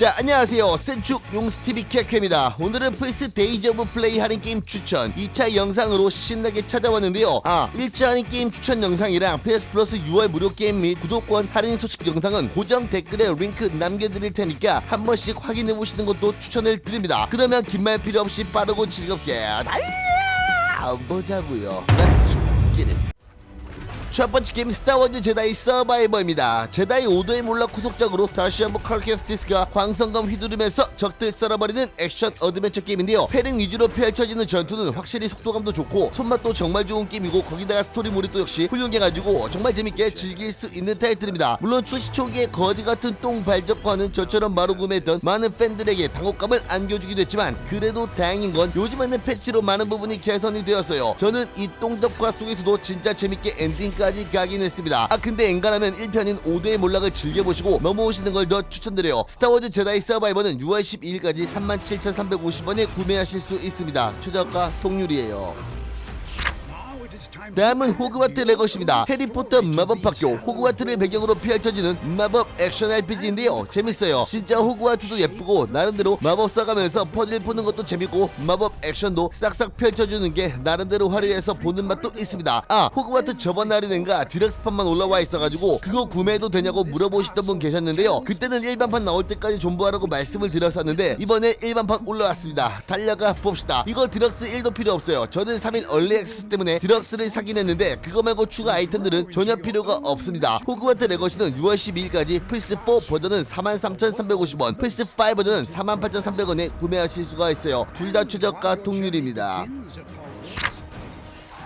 자 안녕하세요. 센축 용스TV 캐캐입니다. 오늘은 플스 데이즈 오브 플레이 하는 게임 추천 2차 영상으로 신나게 찾아왔는데요. 아 1차 하는 게임 추천 영상이랑 PS 플러스 6월 무료 게임 및 구독권 할인 소식 영상은 고정 댓글에 링크 남겨드릴 테니까 한 번씩 확인해 보시는 것도 추천을 드립니다. 그러면 긴 말 필요 없이 빠르고 즐겁게 달려! 보자고요. Let's get it. 첫 번째 게임 스타워즈 제다이 서바이버입니다. 제다이 오도의 몰락 후속작으로 다시 한번 칼캐스티스가 광선검 휘두르면서 적들 썰어버리는 액션 어드벤처 게임인데요. 패링 위주로 펼쳐지는 전투는 확실히 속도감도 좋고 손맛도 정말 좋은 게임이고 거기다가 스토리 몰입도 역시 훌륭해가지고 정말 재밌게 즐길 수 있는 타이틀입니다. 물론 출시 초기에 거지 같은 똥 발적과는 저처럼 바로 구매했던 많은 팬들에게 당혹감을 안겨주기도 했지만 그래도 다행인 건 요즘에는 패치로 많은 부분이 개선이 되었어요. 저는 이 똥덕화 속에서도 진짜 재밌게 엔딩 까지 가긴 했습니다. 아 근데 엔간하면 1편인 5대의 몰락을 즐겨보시고 넘어오시는 걸 더 추천드려요. 스타워즈 제다이 서바이버는 6월 12일까지 37,350원에 구매하실 수 있습니다. 최저가 통률이에요. 다음은 호그와트 레거시입니다. 해리포터 마법학교 호그와트를 배경으로 펼쳐지는 마법 액션 RPG인데요. 재밌어요. 진짜 호그와트도 예쁘고 나름대로 마법 써가면서 퍼즐 푸는 것도 재밌고 마법 액션도 싹싹 펼쳐주는 게 나름대로 화려해서 보는 맛도 있습니다. 아 호그와트 저번 날에는가 디럭스판만 올라와 있어가지고 그거 구매해도 되냐고 물어보시던 분 계셨는데요. 그때는 일반판 나올 때까지 존버하라고 말씀을 드렸었는데 이번에 일반판 올라왔습니다. 달려가 봅시다. 이거 디럭스 1도 필요 없어요. 저는 3일 얼리 액세스 때문에 디럭스 를 사긴 했는데 그거 말고 추가 아이템들은 전혀 필요가 없습니다. 호그와트 레거시는 6월 12일까지 플스4 버전은 43,350원, 플스5 버전은 48,300원에 구매하실 수가 있어요. 둘 다 최저가 동률입니다.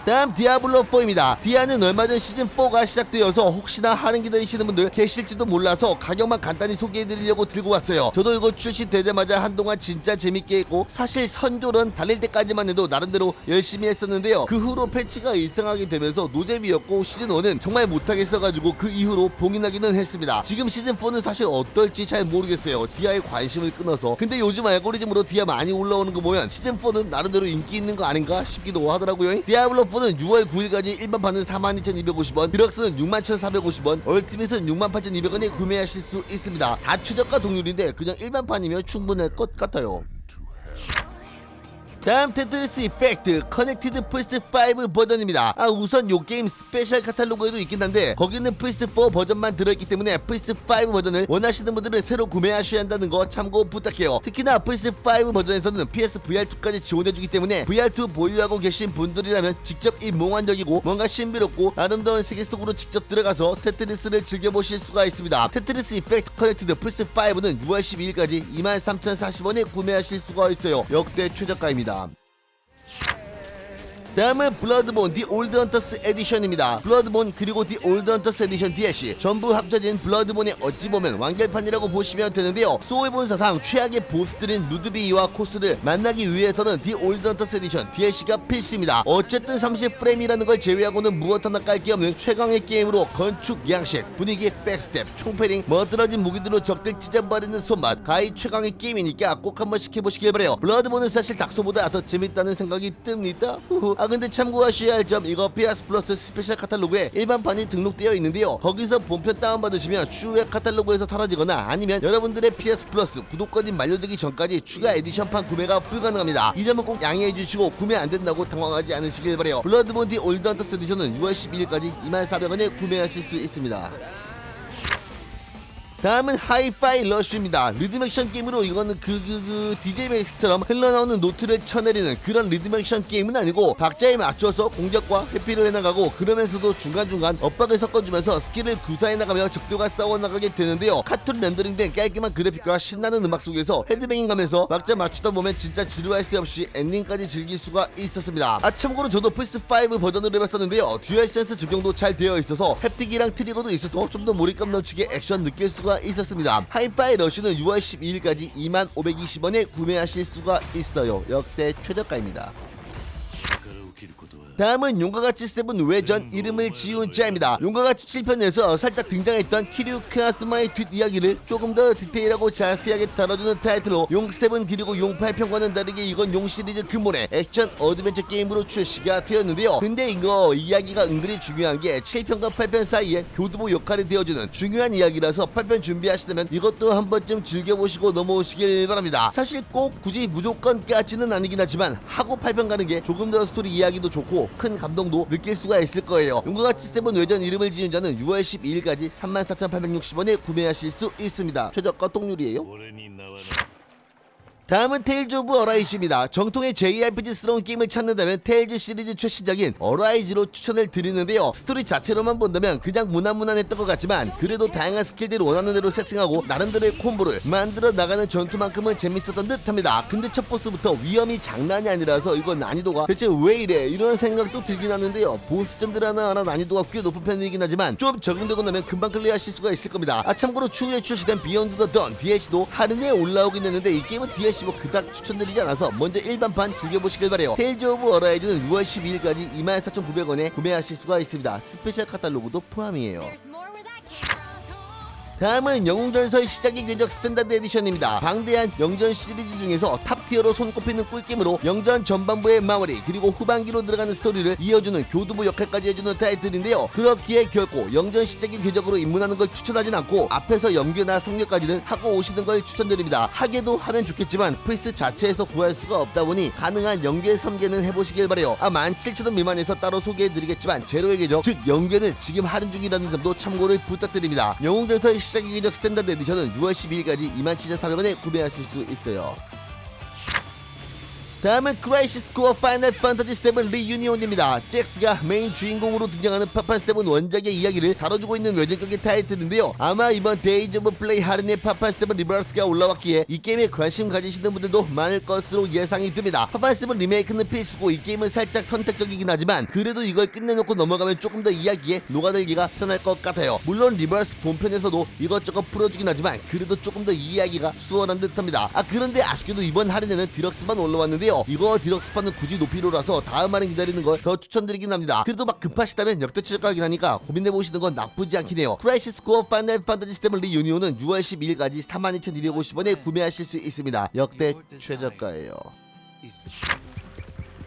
다음 디아블로4입니다. 디아는 얼마 전 시즌4가 시작되어서 혹시나 하는 기다리시는 분들 계실지도 몰라서 가격만 간단히 소개해드리려고 들고 왔어요. 저도 이거 출시되자마자 한동안 진짜 재밌게 했고 사실 선조는 달릴 때까지만 해도 나름대로 열심히 했었는데요. 그 후로 패치가 일상하게 되면서 노잼이었고 시즌1은 정말 못하겠어가지고 그 이후로 봉인하기는 했습니다. 지금 시즌4는 사실 어떨지 잘 모르겠어요. 디아에 관심을 끊어서. 근데 요즘 알고리즘으로 디아 많이 올라오는 거 보면 시즌4는 나름대로 인기 있는 거 아닌가 싶기도 하더라고요. 디아블로 4는 6월 9일까지 일반 판은 42,250원, 디럭스는 61,450원, 얼티밋은 68,200원에 구매하실 수 있습니다. 다 최저가 동률인데 그냥 일반 판이면 충분할 것 같아요. 다음 테트리스 이펙트 커넥티드 플스 5 버전입니다. 아 우선 요 게임 스페셜 카탈로그에도 있긴 한데 거기는 플스 4 버전만 들어있기 때문에 플스 5 버전을 원하시는 분들은 새로 구매하셔야 한다는 거 참고 부탁해요. 특히나 플스 5 버전에서는 PS VR2까지 지원해주기 때문에 VR2 보유하고 계신 분들이라면 직접 이 몽환적이고 뭔가 신비롭고 아름다운 세계 속으로 직접 들어가서 테트리스를 즐겨보실 수가 있습니다. 테트리스 이펙트 커넥티드 플스 5는 6월 12일까지 23,040원에 구매하실 수가 있어요. 역대 최저가입니다. job 다음은 블러드본 디 올드 헌터스 에디션입니다. 블러드본 그리고 디 올드 헌터스 에디션 DLC 전부 합쳐진 블러드본의 어찌 보면 완결판이라고 보시면 되는데요. 소울본 사상 최악의 보스들인 루드비와 코스를 만나기 위해서는 디 올드 헌터스 에디션 DLC가 필수입니다. 어쨌든 30프레임이라는 걸 제외하고는 무엇 하나 깔 게 없는 최강의 게임으로 건축 양식, 분위기 백스텝, 총패링, 멋들어진 무기들로 적들 찢어버리는 손맛 가히 최강의 게임이니까 꼭 한 번씩 해보시길 바래요. 블러드본은 사실 닥소보다 더 재밌다는 생각이 듭니다. 후후. 아 근데 참고하셔야 할 점 이거 PS 플러스 스페셜 카탈로그에 일반판이 등록되어 있는데요. 거기서 본편 다운받으시면 추후에 카탈로그에서 사라지거나 아니면 여러분들의 PS 플러스 구독권이 만료되기 전까지 추가 에디션판 구매가 불가능합니다. 이 점은 꼭 양해해 주시고 구매 안 된다고 당황하지 않으시길 바래요. 블러드본디 올드 헌터스 에디션은 6월 12일까지 24,400원에 구매하실 수 있습니다. 다음은 하이파이 러쉬입니다. 리듬 액션 게임으로 이거는 그 그 그 DJ 맥스처럼 흘러나오는 노트를 쳐내리는 그런 리듬 액션 게임은 아니고 박자에 맞춰서 공격과 회피를 해나가고 그러면서도 중간중간 엇박을 섞어주면서 스킬을 구사해 나가며 적들과 싸워 나가게 되는데요. 카툰 렌더링된 깔끔한 그래픽과 신나는 음악 속에서 헤드뱅잉 가면서 박자 맞추다 보면 진짜 지루할 새 없이 엔딩까지 즐길 수가 있었습니다. 아 참고로 저도 플스5 버전으로 해봤었는데요. 듀얼 센스 적용도 잘 되어 있어서 햅틱이랑 트리거도 있어서 좀 더 몰입감 넘치게 액션 느낄 수가 있었습니다. 하이파이 러쉬는 6월 12일까지 2520원에 구매하실 수가 있어요. 역대 최저가입니다. 다음은 용과같이 세븐 외전 음, 이름을 음, 지운 음, 자입니다. 용과같이 7편에서 살짝 등장했던 키류 크아스마의 뒷이야기를 조금 더 디테일하고 자세하게 다뤄주는 타이틀로 용7 그리고 용 8편과는 다르게 이건 용 시리즈 근본의 액션 어드벤처 게임으로 출시가 되었는데요. 근데 이거 이야기가 은근히 중요한 게 7편과 8편 사이에 교두보 역할이 되어주는 중요한 이야기라서 8편 준비하시다면 이것도 한 번쯤 즐겨보시고 넘어오시길 바랍니다. 사실 꼭 굳이 무조건까지는 아니긴 하지만 하고 8편 가는 게 조금 더 스토리 이야기도 좋고 큰 감동도 느낄 수가 있을 거예요. 용과 같이 세븐 외전 이름을 지은 자는 6월 12일까지 34,860원에 구매하실 수 있습니다. 최저가 동률이에요. 다음은 테일즈 오브 어라이즈입니다. 정통의 JRPG스러운 게임을 찾는다면 테일즈 시리즈 최신작인 어라이즈로 추천을 드리는데요. 스토리 자체로만 본다면 그냥 무난무난했던 것 같지만 그래도 다양한 스킬들을 원하는 대로 세팅하고 나름대로의 콤보를 만들어 나가는 전투만큼은 재밌었던 듯합니다. 근데 첫 보스부터 위험이 장난이 아니라서 이건 난이도가 대체 왜 이래 이런 생각도 들긴 하는데요. 보스전들 하나하나 난이도가 꽤 높은 편이긴 하지만 좀 적응되고 나면 금방 클리어하실 수가 있을 겁니다. 아 참고로 추후에 출시된 비욘드 더 던 DLC도 할인에 올라오긴 했는데 이 게임은 DLC 뭐 그닥 추천드리지 않아서 먼저 일반판 즐겨보시길 바래요. 테일즈 오브 어라이즈는 6월 12일까지 24,900원에 구매하실 수가 있습니다. 스페셜 카탈로그도 포함이에요. 다음은 영웅전설 시작의 궤적 스탠다드 에디션입니다. 방대한 영전 시리즈 중에서 탑티어로 손꼽히는 꿀게임으로 영전 전반부의 마무리 그리고 후반기로 들어가는 스토리를 이어주는 교두보 역할까지 해주는 타이틀인데요. 그렇기에 결코 영전 시작의 궤적으로 입문하는 걸 추천하진 않고 앞에서 연계나 성격까지는 하고 오시는 걸 추천드립니다. 하게도 하면 좋겠지만 플스 자체에서 구할 수가 없다 보니 가능한 연계 섬계는 해보시길 바래요. 아 17,000원 미만에서 따로 소개해드리겠지만 제로의 궤적 즉 연계는 지금 할인 중이라는 점도 참고를 부탁드립니다. 영웅전설 시작의 궤적 스탠다드 에디션은 6월 12일까지 27,400원에 구매하실 수 있어요. 다음은 크라이시 스 코어 파이널 판타지 7 리유니온입니다. 잭스가 메인 주인공으로 등장하는 파판 7 원작의 이야기를 다뤄주고 있는 외전격의 타이틀인데요. 아마 이번 데이즈 오브 플레이 할인의 파판 7 리버스가 올라왔기에 이 게임에 관심 가지시는 분들도 많을 것으로 예상이 듭니다. 파판 7 리메이크는 필수고 이 게임은 살짝 선택적이긴 하지만 그래도 이걸 끝내놓고 넘어가면 조금 더 이야기에 녹아들기가 편할 것 같아요. 물론 리버스 본편에서도 이것저것 풀어주긴 하지만 그래도 조금 더 이야기가 수월한 듯합니다. 아 그런데 아쉽게도 이번 할인에는 디럭스만 올라왔는데요. 이거 디럭스판은 굳이 높이로라서 다음 할인 기다리는 걸 더 추천드리긴 합니다. 그래도 막 급하시다면 역대 최저가긴 하니까 고민해보시는 건 나쁘지 않긴 해요. 크라이시스 코어 파이널 판타지 스테블리 유니온은 6월 12일까지 42,250원에 구매하실 수 있습니다. 역대 최저가예요.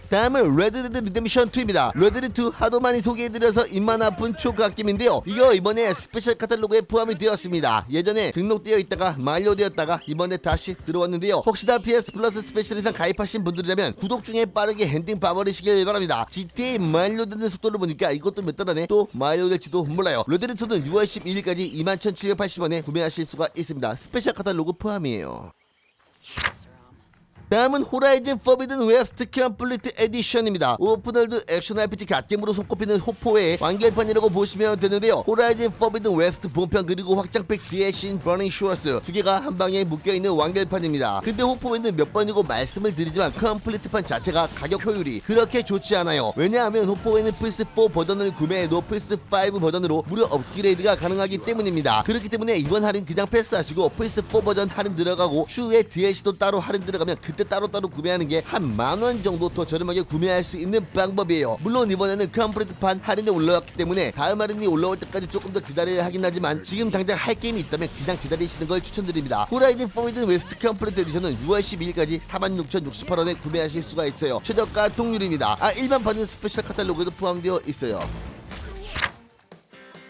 다음은 레드데드 리뎀션 2입니다. 레드데드 2 하도 많이 소개해드려서 입만 아픈 초각김인데요. 이거 이번에 스페셜 카탈로그에 포함이 되었습니다. 예전에 등록되어 있다가 만료되었다가 이번에 다시 들어왔는데요. 혹시나 PS 플러스 스페셜 이상 가입하신 분들이라면 구독 중에 빠르게 핸딩 봐버리시길 바랍니다. GTA 만료되는 속도를 보니까 이것도 몇 달 안에 또 만료될지도 몰라요. 레드데드 2는 6월 12일까지 21,780원에 구매하실 수가 있습니다. 스페셜 카탈로그 포함이에요. 다음은 호라이즌 퍼비든 웨스트 컴플리트 에디션입니다. 오픈월드 액션 RPG 갓겜으로 손꼽히는 호포의 완결판이라고 보시면 되는데요. 호라이즌 퍼비든 웨스트 본편 그리고 확장팩 DLC인 버닝 슈어스 두 개가 한 방에 묶여있는 완결판입니다. 근데 호포에는 몇 번이고 말씀을 드리지만 컴플리트판 자체가 가격 효율이 그렇게 좋지 않아요. 왜냐하면 호포에는 플스4 버전을 구매해도 플스5 버전으로 무료 업그레이드가 가능하기 때문입니다. 그렇기 때문에 이번 할인 그냥 패스하시고 플스4 버전 할인 들어가고 추후에 DLC도 따로 할인 들어가면 그때 따로따로 구매하는 게 한 만 원 정도 더 저렴하게 구매할 수 있는 방법이에요. 물론 이번에는 컴플리트판 할인이 올라왔기 때문에 다음 할인이 올라올 때까지 조금 더 기다려야 하긴 하지만 지금 당장 할 게임이 있다면 그냥 기다리시는 걸 추천드립니다. 호라이즌 포미든 웨스트 컴플리트 에디션은 6월 12일까지 46,068원에 구매하실 수가 있어요. 최저가 동률입니다. 아 일반판은 스페셜 카탈로그에도 포함되어 있어요.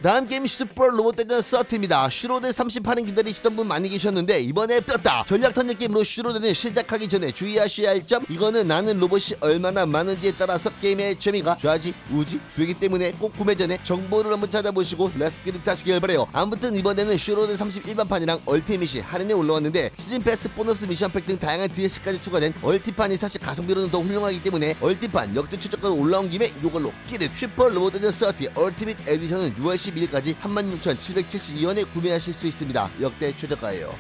다음 게임 슈퍼 로봇 대전 서트입니다. 슈로드 38인 기다리시던 분 많이 계셨는데 이번에 떴다. 전략 턴제 게임으로 슈로드는 시작하기 전에 주의하셔야 할 점 이거는 나는 로봇이 얼마나 많은지에 따라서 게임의 재미가 좌지 우지 되기 때문에 꼭 구매 전에 정보를 한번 찾아보시고 렛츠기를 하시길 바래요. 아무튼 이번에는 슈로드 31반판이랑 얼티밋이 할인에 올라왔는데 시즌 패스 보너스 미션 팩 등 다양한 DLC까지 추가된 얼티판이 사실 가성비로는 더 훌륭하기 때문에 얼티판 역대 최저가로 올라온 김에 이걸로 끼를 슈퍼 로봇 대전 서트 얼티밋 에디션은 6월 12일까지 36,772원에 구매하실 수 있습니다. 역대 최저가예요.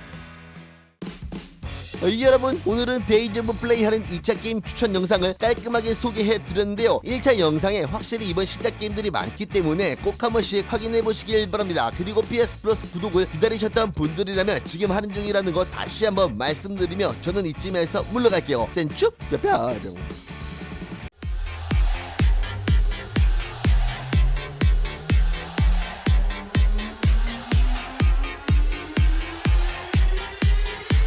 어, 여러분 오늘은 데이즈 오브 플레이 하는 2차 게임 추천 영상을 깔끔하게 소개해 드렸는데요 1차 영상에 확실히 이번 신작 게임들이 많기 때문에 꼭 한 번씩 확인해 보시길 바랍니다 그리고 PS 플러스 구독을 기다리셨던 분들이라면 지금 할인 중이라는 거 다시 한번 말씀드리며 저는 이쯤에서 물러갈게요 센축 뼈뼈